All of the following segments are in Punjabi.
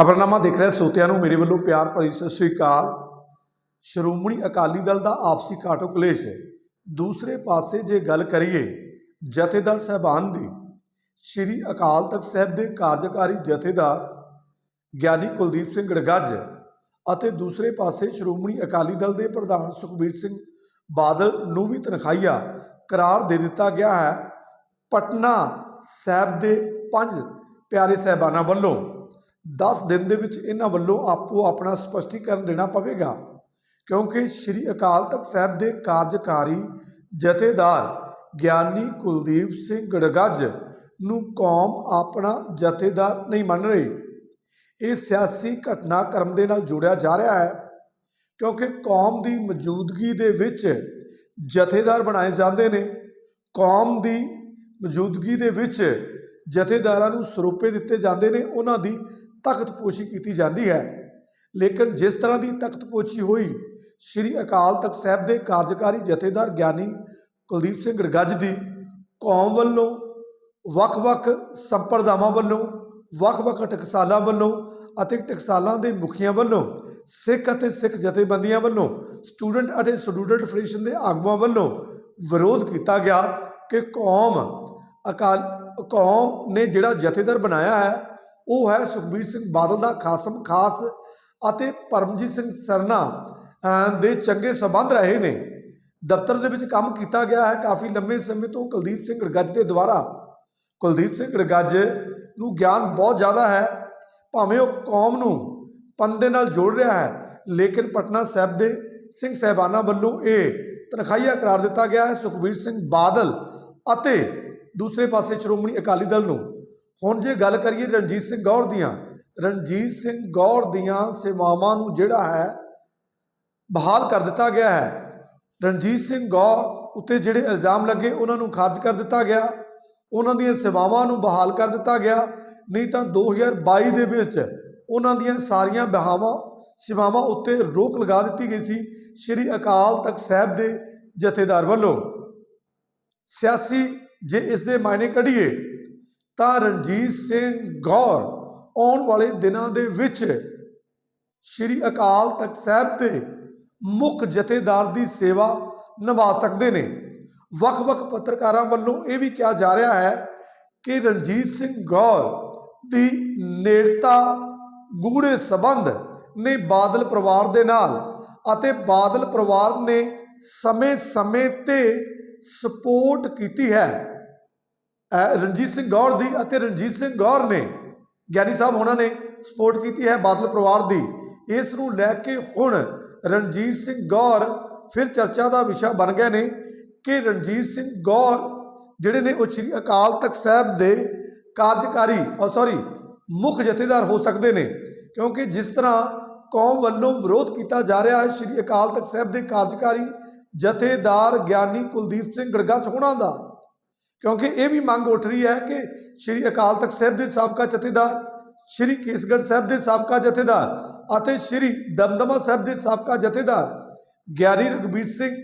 ਖਬਰਨਾਮਾ ਦੇਖ ਰਹੇ ਸੋਤਿਆਂ ਨੂੰ ਮੇਰੇ ਵੱਲੋਂ ਪਿਆਰ ਭਰੀ ਸਤਿ ਸ੍ਰੀ ਅਕਾਲ। ਸ਼੍ਰੋਮਣੀ ਅਕਾਲੀ ਦਲ ਦਾ ਆਪਸੀ ਕਾਟੋ ਕਲੇਸ਼ ਦੂਸਰੇ ਪਾਸੇ ਜੇ ਗੱਲ ਕਰੀਏ, ਜਥੇਦਾਰ ਸਾਹਿਬਾਨ ਦੀ, ਸ਼੍ਰੀ ਅਕਾਲ ਤਖਤ ਸਾਹਿਬ ਦੇ ਕਾਰਜਕਾਰੀ ਜਥੇਦਾਰ ਗਿਆਨੀ ਕੁਲਦੀਪ ਸਿੰਘ ਗੜਗੱਜ ਅਤੇ ਦੂਸਰੇ ਪਾਸੇ ਸ਼੍ਰੋਮਣੀ ਅਕਾਲੀ ਦਲ ਦੇ ਪ੍ਰਧਾਨ ਸੁਖਬੀਰ ਸਿੰਘ ਬਾਦਲ ਨੂੰ ਵੀ ਤਨਖਾਹੀਆ ਕਰਾਰ ਦੇ ਦਿੱਤਾ ਗਿਆ ਹੈ। ਪਟਨਾ ਸਾਹਿਬ ਦੇ ਪੰਜ ਪਿਆਰੇ ਸਾਹਿਬਾਨਾਂ ਵੱਲੋਂ 10 ਦਿਨ ਦੇ ਵਿੱਚ ਇਹਨਾਂ ਵੱਲੋਂ ਆਪੋ ਆਪਣਾ ਸਪਸ਼ਟੀਕਰਨ ਦੇਣਾ ਪਵੇਗਾ, ਕਿਉਂਕਿ ਸ੍ਰੀ ਅਕਾਲ ਤਖਤ ਸਾਹਿਬ ਦੇ ਕਾਰਜਕਾਰੀ ਜਥੇਦਾਰ ਗਿਆਨੀ ਕੁਲਦੀਪ ਸਿੰਘ ਗੜਗੱਜ ਨੂੰ ਕੌਮ ਆਪਣਾ ਜਥੇਦਾਰ ਨਹੀਂ ਮੰਨ ਰਹੀ। ਇਹ ਸਿਆਸੀ ਘਟਨਾਕ੍ਰਮ ਦੇ ਨਾਲ ਜੋੜਿਆ ਜਾ ਰਿਹਾ ਹੈ, ਕਿਉਂਕਿ ਕੌਮ ਦੀ ਮੌਜੂਦਗੀ ਦੇ ਵਿੱਚ ਜਥੇਦਾਰ ਬਣਾਏ ਜਾਂਦੇ ਨੇ। ਕੌਮ ਦੀ ਮੌਜੂਦਗੀ ਦੇ ਵਿੱਚ ਜਥੇਦਾਰਾਂ ਨੂੰ ਸਰੂਪੇ ਦਿੱਤੇ ਜਾਂਦੇ ਨੇ, ਉਹਨਾਂ ਦੀ ਤਖਤਪੋਸ਼ੀ ਕੀਤੀ ਜਾਂਦੀ ਹੈ। ਲੇਕਿਨ ਜਿਸ ਤਰ੍ਹਾਂ ਦੀ ਤਖਤਪੋਸ਼ੀ ਹੋਈ, ਸ੍ਰੀ ਅਕਾਲ ਤਖਤ ਸਾਹਿਬ ਦੇ ਕਾਰਜਕਾਰੀ ਜਥੇਦਾਰ ਗਿਆਨੀ ਕੁਲਦੀਪ ਸਿੰਘ ਗੜਗੱਜ ਦੀ ਕੌਮ ਵੱਲੋਂ ਵੱਖ-ਵੱਖ ਸੰਪਰਦਾਵਾਂ ਵੱਲੋਂ, ਵੱਖ-ਵੱਖ ਟਕਸਾਲਾਂ ਵੱਲੋਂ ਅਤੇ ਟਕਸਾਲਾਂ ਦੇ ਮੁਖੀਆਂ ਵੱਲੋਂ, ਸਿੱਖ ਅਤੇ ਸਿੱਖ ਜਥੇਬੰਦੀਆਂ ਵੱਲੋਂ, ਸਟੂਡੈਂਟ ਅਤੇ ਸਟੂਡੈਂਟ ਫੈਡਰੇਸ਼ਨ ਦੇ ਆਗੂਆਂ ਵੱਲੋਂ ਵਿਰੋਧ ਕੀਤਾ ਗਿਆ ਕਿ ਕੌਮ ਅਕਾਲ, ਕੌਮ ਨੇ ਜਿਹੜਾ ਜਥੇਦਾਰ ਬਣਾਇਆ ਹੈ ਉਹ ਹੈ ਸੁਖਬੀਰ ਸਿੰਘ ਬਾਦਲ ਦਾ ਖਾਸਮ ਖਾਸ ਅਤੇ ਪਰਮਜੀਤ ਸਿੰਘ ਸਰਨਾ ਦੇ ਚੰਗੇ ਸਬੰਧ ਰਹੇ ਨੇ। ਦਫ਼ਤਰ ਦੇ ਵਿੱਚ ਕੰਮ ਕੀਤਾ ਗਿਆ ਹੈ ਕਾਫੀ ਲੰਮੇ ਸਮੇਂ ਤੋਂ ਕੁਲਦੀਪ ਸਿੰਘ ਗੜਗੱਜ ਦੇ ਦੁਆਰਾ। ਕੁਲਦੀਪ ਸਿੰਘ ਰਗੱਜ ਨੂੰ ਗਿਆਨ ਬਹੁਤ ਜ਼ਿਆਦਾ ਹੈ। ਭਾਵੇਂ ਉਹ ਕੌਮ ਨੂੰ ਪੰਨ ਦੇ ਨਾਲ ਜੋੜ ਰਿਹਾ ਹੈ, ਲੇਕਿਨ ਪਟਨਾ ਸਾਹਿਬ ਦੇ ਸਿੰਘ ਸਹਿਬਾਨਾਂ ਵੱਲੋਂ ਇਹ ਤਨਖਾਹੀਆ ਕਰਾਰ ਦਿੱਤਾ ਗਿਆ ਹੈ ਸੁਖਬੀਰ ਸਿੰਘ ਬਾਦਲ ਅਤੇ ਦੂਸਰੇ ਪਾਸੇ ਸ਼੍ਰੋਮਣੀ ਅਕਾਲੀ ਦਲ ਨੂੰ। ਹੁਣ ਜੇ ਗੱਲ ਕਰੀਏ ਰਣਜੀਤ ਸਿੰਘ ਗੌਰ ਦੀਆਂ, ਰਣਜੀਤ ਸਿੰਘ ਗੌਰ ਦੀਆਂ ਸੇਵਾਵਾਂ ਨੂੰ ਜਿਹੜਾ ਹੈ ਬਹਾਲ ਕਰ ਦਿੱਤਾ ਗਿਆ ਹੈ। ਰਣਜੀਤ ਸਿੰਘ ਗੌਰ ਉੱਤੇ ਜਿਹੜੇ ਇਲਜ਼ਾਮ ਲੱਗੇ, ਉਹਨਾਂ ਨੂੰ ਖਾਰਜ ਕਰ ਦਿੱਤਾ ਗਿਆ। ਉਹਨਾਂ ਦੀਆਂ ਸੇਵਾਵਾਂ ਨੂੰ ਬਹਾਲ ਕਰ ਦਿੱਤਾ ਗਿਆ। ਨਹੀਂ ਤਾਂ 2022 ਦੇ ਵਿੱਚ ਉਹਨਾਂ ਦੀਆਂ ਸਾਰੀਆਂ ਬਹਾਵਾਂ, ਸੇਵਾਵਾਂ ਉੱਤੇ ਰੋਕ ਲਗਾ ਦਿੱਤੀ ਗਈ ਸੀ। ਸ੍ਰੀ ਅਕਾਲ ਤਖਤ ਸਾਹਿਬ ਦੇ ਜਥੇਦਾਰ ਵੱਲੋਂ। ਸਿਆਸੀ ਜੇ ਇਸ ਦੇ ਮਾਇਨੇ ਕੱਢੀਏ ਤਾਂ ਰਣਜੀਤ ਸਿੰਘ ਗੌਰ ਆਉਣ ਵਾਲੇ ਦਿਨਾਂ ਦੇ ਵਿੱਚ ਸ੍ਰੀ ਅਕਾਲ ਤਖਤ ਸਾਹਿਬ ਦੇ ਮੁੱਖ ਜਥੇਦਾਰ ਦੀ ਸੇਵਾ ਨਿਭਾ ਸਕਦੇ ਨੇ। ਵੱਖ-ਵੱਖ ਪੱਤਰਕਾਰਾਂ ਵੱਲੋਂ ਇਹ ਵੀ ਕਿਹਾ ਜਾ ਰਿਹਾ ਹੈ ਕਿ ਰਣਜੀਤ ਸਿੰਘ ਗੌਰ ਦੀ ਨੇੜਤਾ ਗੂੜੇ ਸਬੰਧ ਨੇ ਬਾਦਲ ਪਰਿਵਾਰ ਦੇ ਨਾਲ ਅਤੇ ਬਾਦਲ ਪਰਿਵਾਰ ਨੇ ਸਮੇਂ-ਸਮੇਂ ਤੇ ਸਪੋਰਟ ਕੀਤੀ ਹੈ। ਰਣਜੀਤ ਸਿੰਘ ਗੌਰ ਦੀ ਅਤੇ ਰਣਜੀਤ ਸਿੰਘ ਗੌਰ ਨੇ, ਗਿਆਨੀ ਸਾਹਿਬ ਹੋਣਾ ਨੇ ਸਪੋਰਟ ਕੀਤੀ ਹੈ ਬਾਦਲ ਪਰਿਵਾਰ ਦੀ। ਇਸ ਨੂੰ ਲੈ ਕੇ ਹੁਣ ਰਣਜੀਤ ਸਿੰਘ ਗੌਰ ਫਿਰ ਚਰਚਾ ਦਾ ਵਿਸ਼ਾ ਬਣ ਗਏ ਨੇ ਕਿ ਰਣਜੀਤ ਸਿੰਘ ਗੌਰ ਜਿਹੜੇ ਨੇ ਉਹ ਸ੍ਰੀ ਅਕਾਲ ਤਖਤ ਸਾਹਿਬ ਦੇ ਕਾਰਜਕਾਰੀ ਔਰ ਸੌਰੀ ਮੁੱਖ ਜਥੇਦਾਰ ਹੋ ਸਕਦੇ ਨੇ, ਕਿਉਂਕਿ ਜਿਸ ਤਰ੍ਹਾਂ ਕੌਮ ਵੱਲੋਂ ਵਿਰੋਧ ਕੀਤਾ ਜਾ ਰਿਹਾ ਹੈ ਸ੍ਰੀ ਅਕਾਲ ਤਖਤ ਸਾਹਿਬ ਦੇ ਕਾਰਜਕਾਰੀ ਜਥੇਦਾਰ ਗਿਆਨੀ ਕੁਲਦੀਪ ਸਿੰਘ ਗੜਗੱਜ ਹੋਣਾ ਦਾ ਕਿਉਂਕਿ ਇਹ ਵੀ ਮੰਗ ਉੱਠ ਰਹੀ ਹੈ ਕਿ ਸ੍ਰੀ ਅਕਾਲ ਤਖਤ ਸਾਹਿਬ ਦੇ ਸਾਬਕਾ ਜਥੇਦਾਰ, ਸ੍ਰੀ ਕੇਸਗੜ੍ਹ ਸਾਹਿਬ ਦੇ ਸਾਬਕਾ ਜਥੇਦਾਰ ਅਤੇ ਸ੍ਰੀ ਦਮਦਮਾ ਸਾਹਿਬ ਦੇ ਸਾਬਕਾ ਜਥੇਦਾਰ ਗਿਆਨੀ ਰਘਬੀਰ ਸਿੰਘ,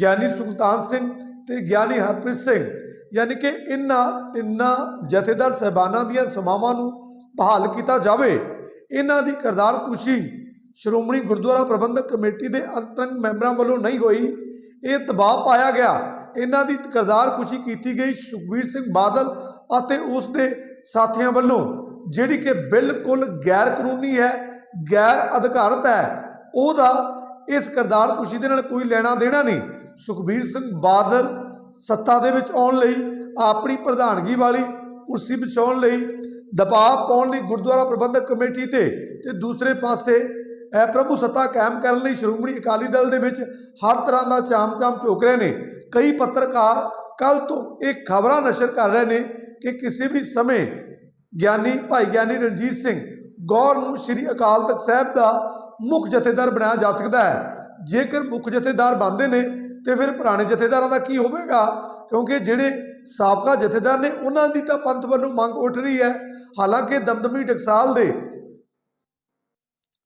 ਗਿਆਨੀ ਸੁਲਤਾਨ ਸਿੰਘ ਤੇ ਗਿਆਨੀ ਹਰਪ੍ਰੀਤ ਸਿੰਘ, ਯਾਨੀ ਕਿ ਇਨ੍ਹਾਂ ਤਿੰਨਾਂ ਜਥੇਦਾਰ ਸਹਿਬਾਨਾਂ ਦੀਆਂ ਸਮਾਵਾਂ ਨੂੰ ਬਹਾਲ ਕੀਤਾ ਜਾਵੇ। ਇਹਨਾਂ ਦੀ ਕਰਤਾਰ ਸ਼੍ਰੋਮਣੀ ਗੁਰਦੁਆਰਾ ਪ੍ਰਬੰਧਕ ਕਮੇਟੀ ਦੇ ਅੰਤਰੰਗ ਮੈਂਬਰਾਂ ਵੱਲੋਂ ਨਹੀਂ ਹੋਈ। ਇਹ ਦਬਾਅ ਪਾਇਆ ਗਿਆ। ਇਹਨਾਂ ਦੀ ਕਰਤਾਰ ਖੁਸ਼ੀ ਕੀਤੀ ਗਈ ਸੁਖਬੀਰ ਸਿੰਘ ਬਾਦਲ ਅਤੇ ਉਸ ਦੇ ਸਾਥੀਆਂ ਵੱਲੋਂ, ਜਿਹੜੀ ਕਿ ਬਿਲਕੁਲ ਗੈਰ ਕਾਨੂੰਨੀ ਹੈ ਗੈਰ ਅਧਿਕਾਰਤ ਹੈ, ਉਹਦਾ ਇਸ ਕਰਤਾਰ ਖੁਸ਼ੀ ਦੇ ਨਾਲ ਕੋਈ ਲੈਣਾ ਦੇਣਾ ਨਹੀਂ। ਸੁਖਬੀਰ ਸਿੰਘ ਬਾਦਲ ਸੱਤਾ ਦੇ ਵਿੱਚ ਆਉਣ ਲਈ ਆਪਣੀ ਪ੍ਰਧਾਨਗੀ ਵਾਲੀ ਕੁਰਸੀ ਵਿਛਾਉਣ ਲਈ ਦਬਾਅ ਪਾਉਣ ਲਈ ਗੁਰਦੁਆਰਾ ਪ੍ਰਬੰਧਕ ਕਮੇਟੀ ਤੇ ਤੇ ਦੂਸਰੇ ਪਾਸੇ ਪ੍ਰਭੂ ਸੱਤਾ ਕਾਇਮ ਕਰਨ ਲਈ ਸ਼੍ਰੋਮਣੀ ਅਕਾਲੀ ਦਲ ਦੇ ਵਿੱਚ ਹਰ ਤਰ੍ਹਾਂ ਦਾ ਚਾਮ-ਚਾਮ ਝੋਕ ਰਹੇ ਨੇ। ਕਈ ਪੱਤਰਕਾਰ ਕੱਲ ਤੋਂ ਇਹ ਖਬਰਾਂ ਨਸ਼ਰ ਕਰ ਰਹੇ ਨੇ ਕਿ ਕਿਸੇ ਵੀ ਸਮੇਂ ਗਿਆਨੀ ਭਾਈ ਗਿਆਨੀ ਰਣਜੀਤ ਸਿੰਘ ਗੌਰ ਨੂੰ ਸ੍ਰੀ ਅਕਾਲ ਤਖਤ ਸਾਹਿਬ ਦਾ ਮੁੱਖ ਜਥੇਦਾਰ ਬਣਾਇਆ ਜਾ ਸਕਦਾ ਹੈ। ਜੇਕਰ ਮੁੱਖ ਜਥੇਦਾਰ ਬਣਦੇ ਨੇ, ਤੇ ਫਿਰ ਪੁਰਾਣੇ ਜਥੇਦਾਰਾਂ ਦਾ ਕੀ ਹੋਵੇਗਾ? ਕਿਉਂਕਿ ਜਿਹੜੇ ਸਾਬਕਾ ਜਥੇਦਾਰ ਨੇ, ਉਹਨਾਂ ਦੀ ਤਾਂ ਪੰਥ ਵੱਲੋਂ ਮੰਗ ਉੱਠ ਰਹੀ ਹੈ। ਹਾਲਾਂਕਿ ਦਮਦਮੀ ਟਕਸਾਲ ਦੇ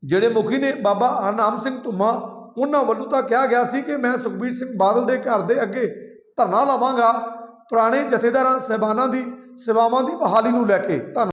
ਜਿਹੜੇ ਮੁਖੀ ਨੇ, ਬਾਬਾ ਹਰਨਾਮ ਸਿੰਘ ਧੁੰਮਾ ਉਹਨਾਂ ਵੱਲੋਂ ਤਾਂ ਕਿਹਾ ਗਿਆ ਸੀ ਕਿ ਮੈਂ ਸੁਖਬੀਰ ਸਿੰਘ ਬਾਦਲ ਦੇ ਘਰ ਦੇ ਅੱਗੇ ਧਰਨਾ ਲਾਵਾਂਗਾ। ਪੁਰਾਣੇ ਜਥੇਦਾਰਾਂ, ਸਹਿਬਾਨਾਂ ਦੀ, ਸੇਵਾਵਾਂ ਦੀ ਬਹਾਲੀ ਨੂੰ ਲੈ ਕੇ ਧੰਨਵਾਦ